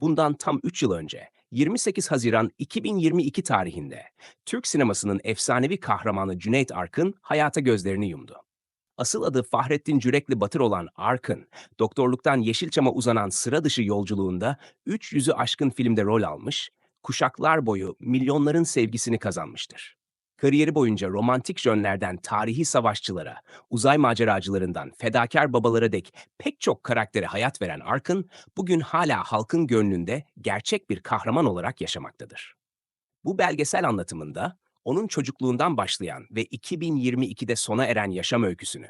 bundan tam 3 yıl önce 28 Haziran 2022 tarihinde Türk sinemasının efsanevi kahramanı Cüneyt Arkın hayata gözlerini yumdu. Asıl adı Fahrettin Cürekli Batır olan Arkın, doktorluktan Yeşilçam'a uzanan sıra dışı yolculuğunda 300'ü aşkın filmde rol almış, kuşaklar boyu milyonların sevgisini kazanmıştır. Kariyeri boyunca romantik jönlerden tarihi savaşçılara, uzay maceracılarından fedakar babalara dek pek çok karaktere hayat veren Arkın, bugün hala halkın gönlünde gerçek bir kahraman olarak yaşamaktadır. Bu belgesel anlatımında onun çocukluğundan başlayan ve 2022'de sona eren yaşam öyküsünü,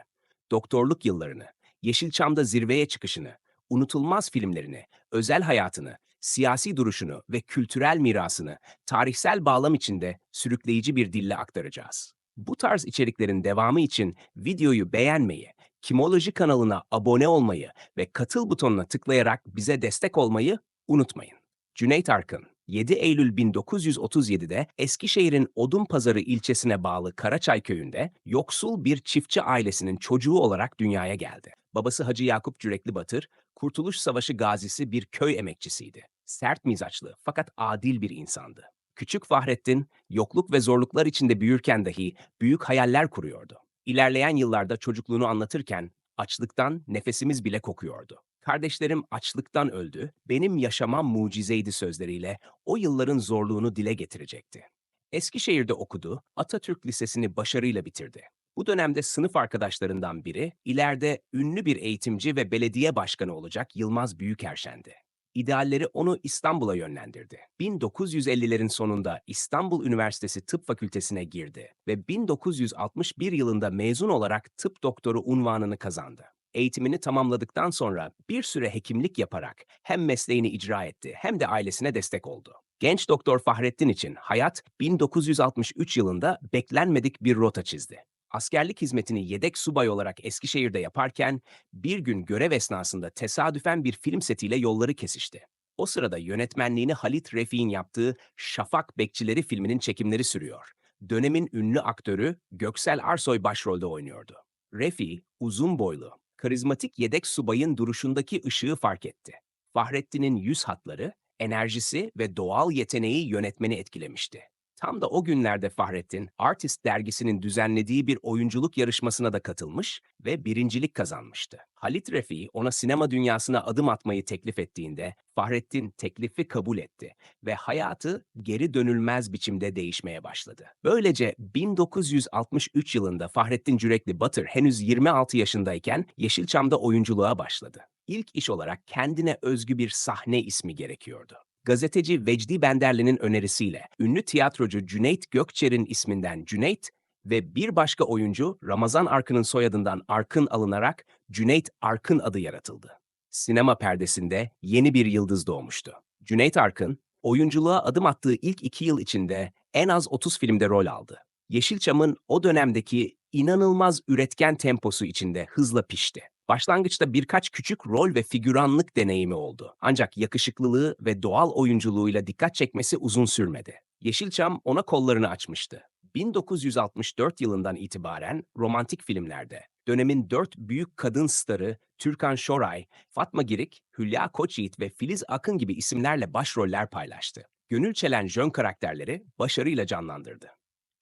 doktorluk yıllarını, Yeşilçam'da zirveye çıkışını, unutulmaz filmlerini, özel hayatını, siyasi duruşunu ve kültürel mirasını tarihsel bağlam içinde sürükleyici bir dille aktaracağız. Bu tarz içeriklerin devamı için videoyu beğenmeyi, Kimoloji kanalına abone olmayı ve katıl butonuna tıklayarak bize destek olmayı unutmayın. Cüneyt Arkın, 7 Eylül 1937'de Eskişehir'in Odunpazarı ilçesine bağlı Karaçay köyünde yoksul bir çiftçi ailesinin çocuğu olarak dünyaya geldi. Babası Hacı Yakup Cürekli Batır, Kurtuluş Savaşı gazisi bir köy emekçisiydi. Sert mizaçlı fakat adil bir insandı. Küçük Fahrettin, yokluk ve zorluklar içinde büyürken dahi büyük hayaller kuruyordu. İlerleyen yıllarda çocukluğunu anlatırken açlıktan nefesimiz bile kokuyordu. Kardeşlerim açlıktan öldü, benim yaşamam mucizeydi sözleriyle o yılların zorluğunu dile getirecekti. Eskişehir'de okudu, Atatürk Lisesi'ni başarıyla bitirdi. Bu dönemde sınıf arkadaşlarından biri, ileride ünlü bir eğitimci ve belediye başkanı olacak Yılmaz Büyükerşen'di. İdealleri onu İstanbul'a yönlendirdi. 1950'lerin sonunda İstanbul Üniversitesi Tıp Fakültesine girdi ve 1961 yılında mezun olarak tıp doktoru unvanını kazandı. Eğitimini tamamladıktan sonra bir süre hekimlik yaparak hem mesleğini icra etti hem de ailesine destek oldu. Genç doktor Fahrettin için hayat 1963 yılında beklenmedik bir rota çizdi. Askerlik hizmetini yedek subay olarak Eskişehir'de yaparken bir gün görev esnasında tesadüfen bir film setiyle yolları kesişti. O sırada yönetmenliğini Halit Refik'in yaptığı Şafak Bekçileri filminin çekimleri sürüyor. Dönemin ünlü aktörü Göksel Arsoy başrolde oynuyordu. Refik, uzun boylu, karizmatik yedek subayın duruşundaki ışığı fark etti. Fahrettin'in yüz hatları, enerjisi ve doğal yeteneği yönetmeni etkilemişti. Tam da o günlerde Fahrettin, Artist dergisinin düzenlediği bir oyunculuk yarışmasına da katılmış ve birincilik kazanmıştı. Halit Refi ona sinema dünyasına adım atmayı teklif ettiğinde Fahrettin teklifi kabul etti ve hayatı geri dönülmez biçimde değişmeye başladı. Böylece 1963 yılında Fahrettin Cürekli Batır henüz 26 yaşındayken Yeşilçam'da oyunculuğa başladı. İlk iş olarak kendine özgü bir sahne ismi gerekiyordu gazeteci Vecdi Benderli'nin önerisiyle ünlü tiyatrocu Cüneyt Gökçer'in isminden Cüneyt ve bir başka oyuncu Ramazan Arkın'ın soyadından Arkın alınarak Cüneyt Arkın adı yaratıldı. Sinema perdesinde yeni bir yıldız doğmuştu. Cüneyt Arkın, oyunculuğa adım attığı ilk iki yıl içinde en az 30 filmde rol aldı. Yeşilçam'ın o dönemdeki inanılmaz üretken temposu içinde hızla pişti. Başlangıçta birkaç küçük rol ve figüranlık deneyimi oldu. Ancak yakışıklılığı ve doğal oyunculuğuyla dikkat çekmesi uzun sürmedi. Yeşilçam ona kollarını açmıştı. 1964 yılından itibaren romantik filmlerde dönemin dört büyük kadın starı Türkan Şoray, Fatma Girik, Hülya Koçyiğit ve Filiz Akın gibi isimlerle başroller paylaştı. Gönül çelen jön karakterleri başarıyla canlandırdı.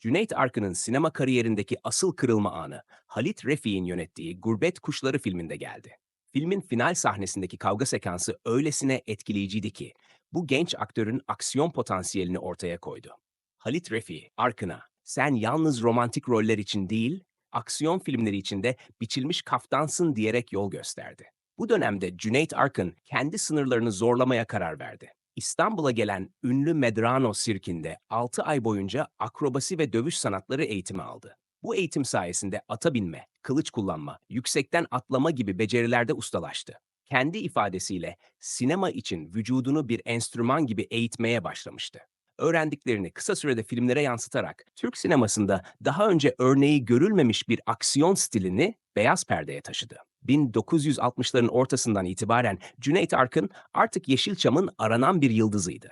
Cüneyt Arkın'ın sinema kariyerindeki asıl kırılma anı Halit Refik'in yönettiği Gurbet Kuşları filminde geldi. Filmin final sahnesindeki kavga sekansı öylesine etkileyiciydi ki bu genç aktörün aksiyon potansiyelini ortaya koydu. Halit Refik, Arkın'a sen yalnız romantik roller için değil, aksiyon filmleri için de biçilmiş kaftansın diyerek yol gösterdi. Bu dönemde Cüneyt Arkın kendi sınırlarını zorlamaya karar verdi. İstanbul'a gelen ünlü Medrano sirkinde 6 ay boyunca akrobasi ve dövüş sanatları eğitimi aldı. Bu eğitim sayesinde ata binme, kılıç kullanma, yüksekten atlama gibi becerilerde ustalaştı. Kendi ifadesiyle sinema için vücudunu bir enstrüman gibi eğitmeye başlamıştı. Öğrendiklerini kısa sürede filmlere yansıtarak Türk sinemasında daha önce örneği görülmemiş bir aksiyon stilini beyaz perdeye taşıdı. 1960'ların ortasından itibaren Cüneyt Arkın artık Yeşilçam'ın aranan bir yıldızıydı.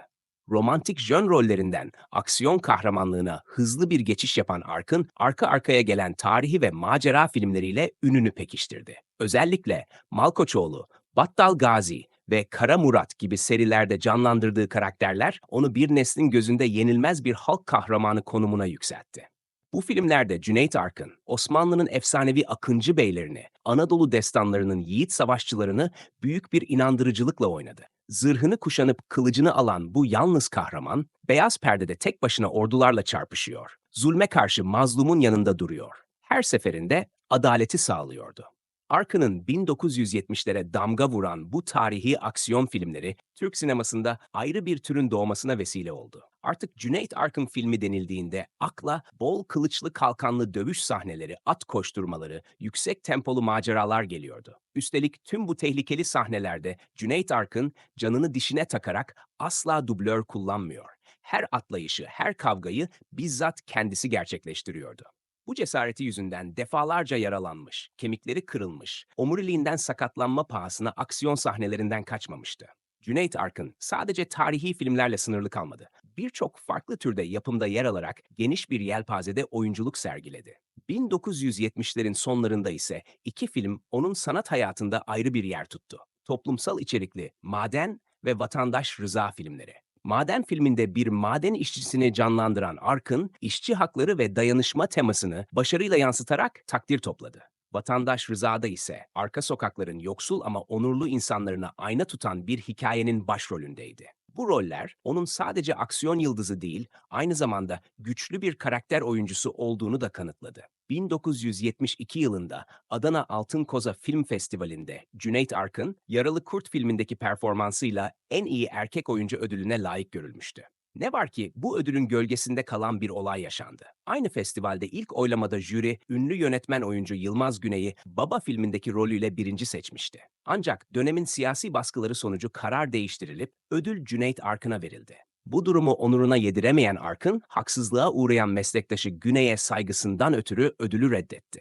Romantik jön rollerinden aksiyon kahramanlığına hızlı bir geçiş yapan Arkın, arka arkaya gelen tarihi ve macera filmleriyle ününü pekiştirdi. Özellikle Malkoçoğlu, Battal Gazi ve Kara Murat gibi serilerde canlandırdığı karakterler onu bir neslin gözünde yenilmez bir halk kahramanı konumuna yükseltti. Bu filmlerde Cüneyt Arkın, Osmanlı'nın efsanevi Akıncı beylerini, Anadolu destanlarının yiğit savaşçılarını büyük bir inandırıcılıkla oynadı. Zırhını kuşanıp kılıcını alan bu yalnız kahraman, beyaz perdede tek başına ordularla çarpışıyor. Zulme karşı mazlumun yanında duruyor. Her seferinde adaleti sağlıyordu. Arkın'ın 1970'lere damga vuran bu tarihi aksiyon filmleri Türk sinemasında ayrı bir türün doğmasına vesile oldu. Artık Cüneyt Arkın filmi denildiğinde akla bol kılıçlı kalkanlı dövüş sahneleri, at koşturmaları, yüksek tempolu maceralar geliyordu. Üstelik tüm bu tehlikeli sahnelerde Cüneyt Arkın canını dişine takarak asla dublör kullanmıyor. Her atlayışı, her kavgayı bizzat kendisi gerçekleştiriyordu. Bu cesareti yüzünden defalarca yaralanmış, kemikleri kırılmış, omuriliğinden sakatlanma pahasına aksiyon sahnelerinden kaçmamıştı. Cüneyt Arkın sadece tarihi filmlerle sınırlı kalmadı. Birçok farklı türde yapımda yer alarak geniş bir yelpazede oyunculuk sergiledi. 1970'lerin sonlarında ise iki film onun sanat hayatında ayrı bir yer tuttu. Toplumsal içerikli Maden ve Vatandaş Rıza filmleri. Maden filminde bir maden işçisini canlandıran Arkın, işçi hakları ve dayanışma temasını başarıyla yansıtarak takdir topladı. Vatandaş Rıza'da ise arka sokakların yoksul ama onurlu insanlarına ayna tutan bir hikayenin başrolündeydi. Bu roller onun sadece aksiyon yıldızı değil, aynı zamanda güçlü bir karakter oyuncusu olduğunu da kanıtladı. 1972 yılında Adana Altın Koza Film Festivali'nde Cüneyt Arkın, Yaralı Kurt filmindeki performansıyla en iyi erkek oyuncu ödülüne layık görülmüştü. Ne var ki bu ödülün gölgesinde kalan bir olay yaşandı. Aynı festivalde ilk oylamada jüri, ünlü yönetmen oyuncu Yılmaz Güney'i Baba filmindeki rolüyle birinci seçmişti. Ancak dönemin siyasi baskıları sonucu karar değiştirilip ödül Cüneyt Arkın'a verildi. Bu durumu onuruna yediremeyen Arkın, haksızlığa uğrayan meslektaşı Güney'e saygısından ötürü ödülü reddetti.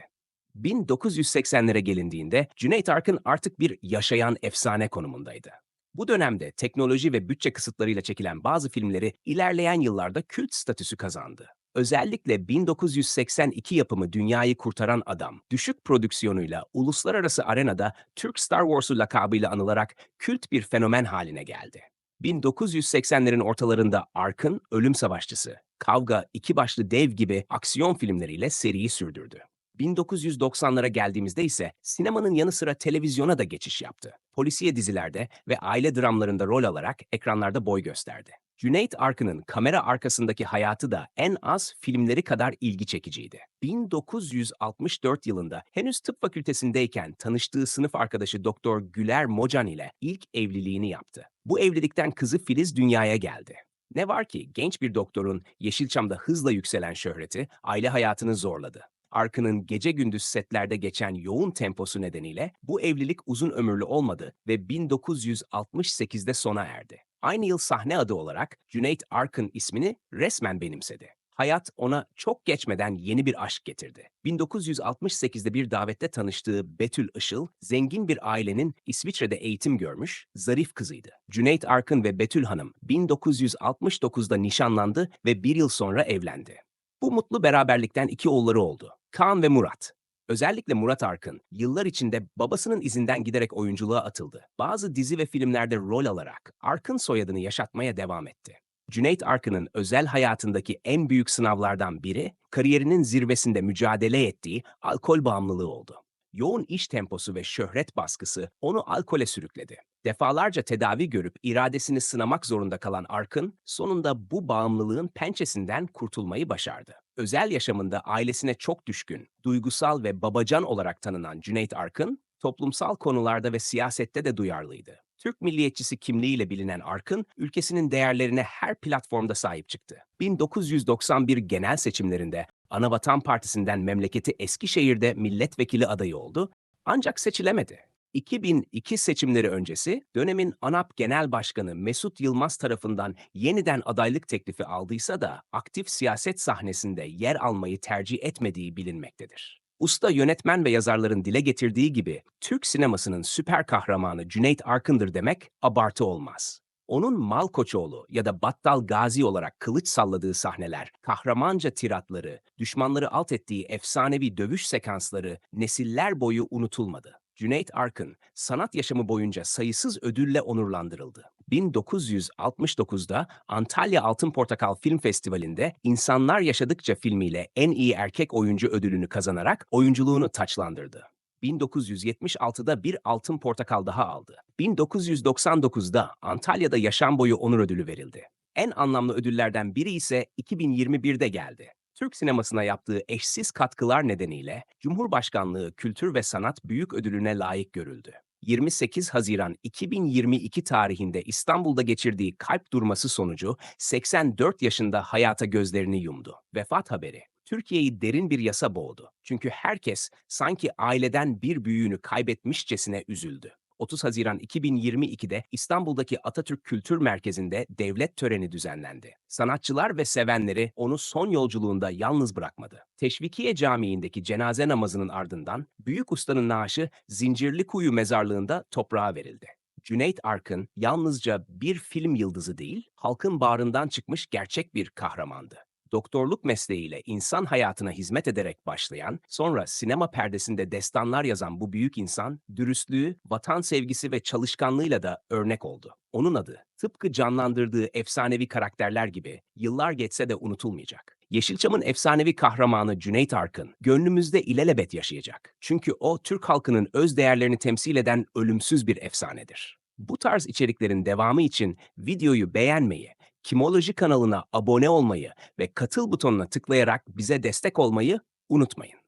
1980'lere gelindiğinde Cüneyt Arkın artık bir yaşayan efsane konumundaydı. Bu dönemde teknoloji ve bütçe kısıtlarıyla çekilen bazı filmleri ilerleyen yıllarda kült statüsü kazandı. Özellikle 1982 yapımı Dünyayı Kurtaran Adam, düşük prodüksiyonuyla uluslararası arenada Türk Star Wars'u lakabıyla anılarak kült bir fenomen haline geldi. 1980'lerin ortalarında Ark'ın Ölüm Savaşçısı, Kavga, İki Başlı Dev gibi aksiyon filmleriyle seriyi sürdürdü. 1990'lara geldiğimizde ise sinemanın yanı sıra televizyona da geçiş yaptı. Polisiye dizilerde ve aile dramlarında rol alarak ekranlarda boy gösterdi. Cüneyt Arkın'ın kamera arkasındaki hayatı da en az filmleri kadar ilgi çekiciydi. 1964 yılında henüz tıp fakültesindeyken tanıştığı sınıf arkadaşı Doktor Güler Mocan ile ilk evliliğini yaptı. Bu evlilikten kızı Filiz dünyaya geldi. Ne var ki genç bir doktorun Yeşilçam'da hızla yükselen şöhreti aile hayatını zorladı. Arkın'ın gece gündüz setlerde geçen yoğun temposu nedeniyle bu evlilik uzun ömürlü olmadı ve 1968'de sona erdi. Aynı yıl sahne adı olarak Cüneyt Arkın ismini resmen benimsedi. Hayat ona çok geçmeden yeni bir aşk getirdi. 1968'de bir davette tanıştığı Betül Işıl, zengin bir ailenin İsviçre'de eğitim görmüş, zarif kızıydı. Cüneyt Arkın ve Betül Hanım 1969'da nişanlandı ve bir yıl sonra evlendi. Bu mutlu beraberlikten iki oğulları oldu. Kaan ve Murat. Özellikle Murat Arkın, yıllar içinde babasının izinden giderek oyunculuğa atıldı. Bazı dizi ve filmlerde rol alarak Arkın soyadını yaşatmaya devam etti. Cüneyt Arkın'ın özel hayatındaki en büyük sınavlardan biri, kariyerinin zirvesinde mücadele ettiği alkol bağımlılığı oldu. Yoğun iş temposu ve şöhret baskısı onu alkole sürükledi. Defalarca tedavi görüp iradesini sınamak zorunda kalan Arkın, sonunda bu bağımlılığın pençesinden kurtulmayı başardı. Özel yaşamında ailesine çok düşkün, duygusal ve babacan olarak tanınan Cüneyt Arkın, toplumsal konularda ve siyasette de duyarlıydı. Türk milliyetçisi kimliğiyle bilinen Arkın, ülkesinin değerlerine her platformda sahip çıktı. 1991 genel seçimlerinde Anavatan Partisi'nden memleketi Eskişehir'de milletvekili adayı oldu ancak seçilemedi. 2002 seçimleri öncesi dönemin ANAP Genel Başkanı Mesut Yılmaz tarafından yeniden adaylık teklifi aldıysa da aktif siyaset sahnesinde yer almayı tercih etmediği bilinmektedir. Usta yönetmen ve yazarların dile getirdiği gibi Türk sinemasının süper kahramanı Cüneyt Arkın'dır demek abartı olmaz. Onun Malkoçoğlu ya da Battal Gazi olarak kılıç salladığı sahneler, kahramanca tiratları, düşmanları alt ettiği efsanevi dövüş sekansları nesiller boyu unutulmadı. Cüneyt Arkın, sanat yaşamı boyunca sayısız ödülle onurlandırıldı. 1969'da Antalya Altın Portakal Film Festivali'nde İnsanlar Yaşadıkça filmiyle en iyi erkek oyuncu ödülünü kazanarak oyunculuğunu taçlandırdı. 1976'da bir Altın Portakal daha aldı. 1999'da Antalya'da yaşam boyu onur ödülü verildi. En anlamlı ödüllerden biri ise 2021'de geldi. Türk sinemasına yaptığı eşsiz katkılar nedeniyle Cumhurbaşkanlığı Kültür ve Sanat Büyük Ödülüne layık görüldü. 28 Haziran 2022 tarihinde İstanbul'da geçirdiği kalp durması sonucu 84 yaşında hayata gözlerini yumdu. Vefat haberi Türkiye'yi derin bir yasa boğdu. Çünkü herkes sanki aileden bir büyüğünü kaybetmişçesine üzüldü. 30 Haziran 2022'de İstanbul'daki Atatürk Kültür Merkezi'nde devlet töreni düzenlendi. Sanatçılar ve sevenleri onu son yolculuğunda yalnız bırakmadı. Teşvikiye Camii'ndeki cenaze namazının ardından Büyük Usta'nın naaşı Zincirlikuyu mezarlığında toprağa verildi. Cüneyt Arkın yalnızca bir film yıldızı değil, halkın bağrından çıkmış gerçek bir kahramandı doktorluk mesleğiyle insan hayatına hizmet ederek başlayan, sonra sinema perdesinde destanlar yazan bu büyük insan, dürüstlüğü, vatan sevgisi ve çalışkanlığıyla da örnek oldu. Onun adı, tıpkı canlandırdığı efsanevi karakterler gibi yıllar geçse de unutulmayacak. Yeşilçam'ın efsanevi kahramanı Cüneyt Arkın, gönlümüzde ilelebet yaşayacak. Çünkü o, Türk halkının öz değerlerini temsil eden ölümsüz bir efsanedir. Bu tarz içeriklerin devamı için videoyu beğenmeyi, Kimoloji kanalına abone olmayı ve katıl butonuna tıklayarak bize destek olmayı unutmayın.